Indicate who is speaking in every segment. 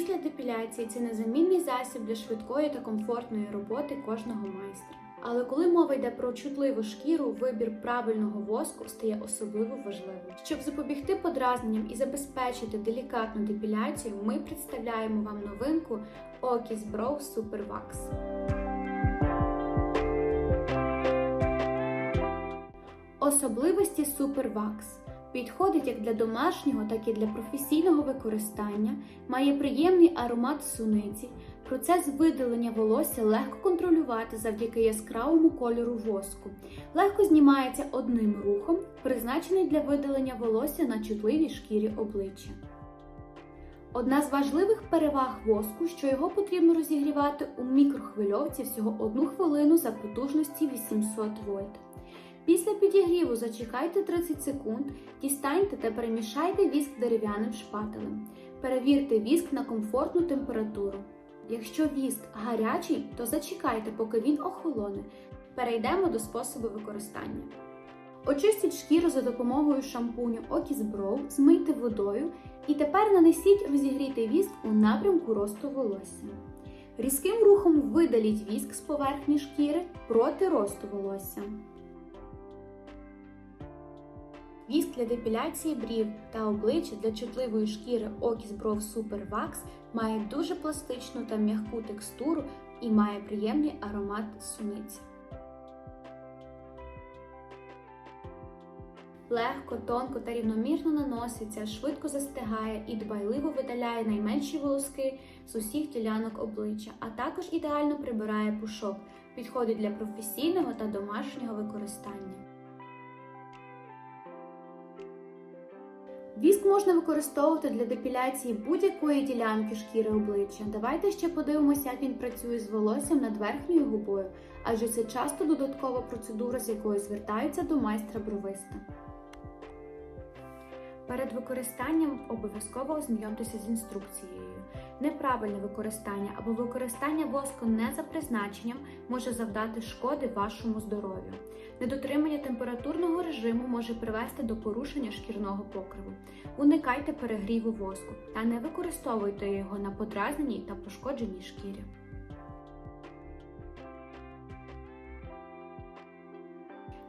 Speaker 1: депіляції це незамінний засіб для швидкої та комфортної роботи кожного майстра. Але коли мова йде про чутливу шкіру, вибір правильного воску стає особливо важливим. Щоб запобігти подразненням і забезпечити делікатну депіляцію, ми представляємо вам новинку Okis Brow Super Wax. Особливості Superwax підходить як для домашнього, так і для професійного використання, має приємний аромат суниці. Процес видалення волосся легко контролювати завдяки яскравому кольору воску. Легко знімається одним рухом, призначений для видалення волосся на чутливій шкірі обличчя. Одна з важливих переваг воску, що його потрібно розігрівати у мікрохвильовці всього 1 хвилину за потужності 800 вольт. Після підігріву зачекайте 30 секунд, дістаньте та перемішайте віск дерев'яним шпателем. Перевірте віск на комфортну температуру. Якщо віск гарячий, то зачекайте, поки він охолоне. Перейдемо до способу використання. Очистіть шкіру за допомогою шампуню Окіс Brow, змийте водою і тепер нанесіть розігрітий віск у напрямку росту волосся. Різким рухом видаліть віск з поверхні шкіри проти росту волосся. Віск для депіляції брів та обличчя для чутливої шкіри Okis Brow Super Wax має дуже пластичну та м'яку текстуру і має приємний аромат суниці. Легко, тонко та рівномірно наноситься, швидко застигає і дбайливо видаляє найменші волоски з усіх ділянок обличчя, а також ідеально прибирає пушок, підходить для професійного та домашнього використання. Віск можна використовувати для депіляції будь-якої ділянки шкіри обличчя. Давайте ще подивимося, як він працює з волоссям над верхньою губою, адже це часто додаткова процедура, з якою звертаються до майстра бровиста. Перед використанням обов'язково ознайомтеся з інструкцією. Неправильне використання або використання воску не за призначенням може завдати шкоди вашому здоров'ю. Недотримання температурного режиму може привести до порушення шкірного покриву. Уникайте перегріву воску та не використовуйте його на подразненій та пошкодженій шкірі.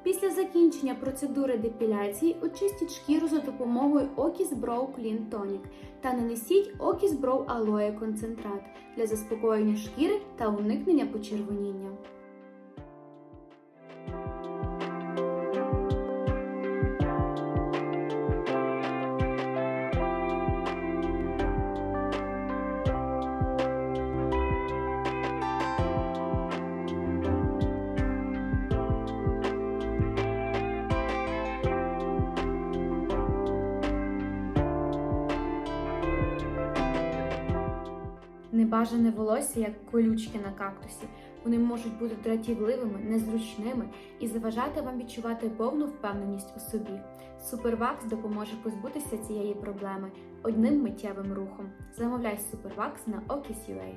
Speaker 1: Після закінчення процедури депіляції очистіть шкіру за допомогою Окіс Brow Clean Tonic та нанесіть Окіс Brow Aloe концентрат для заспокоєння шкіри та уникнення почервоніння. Небажане волосся, як колючки на кактусі. Вони можуть бути дратівливими, незручними і заважати вам відчувати повну впевненість у собі. Супервакс допоможе позбутися цієї проблеми одним миттєвим рухом. Замовляй Супервакс на Okis.ua.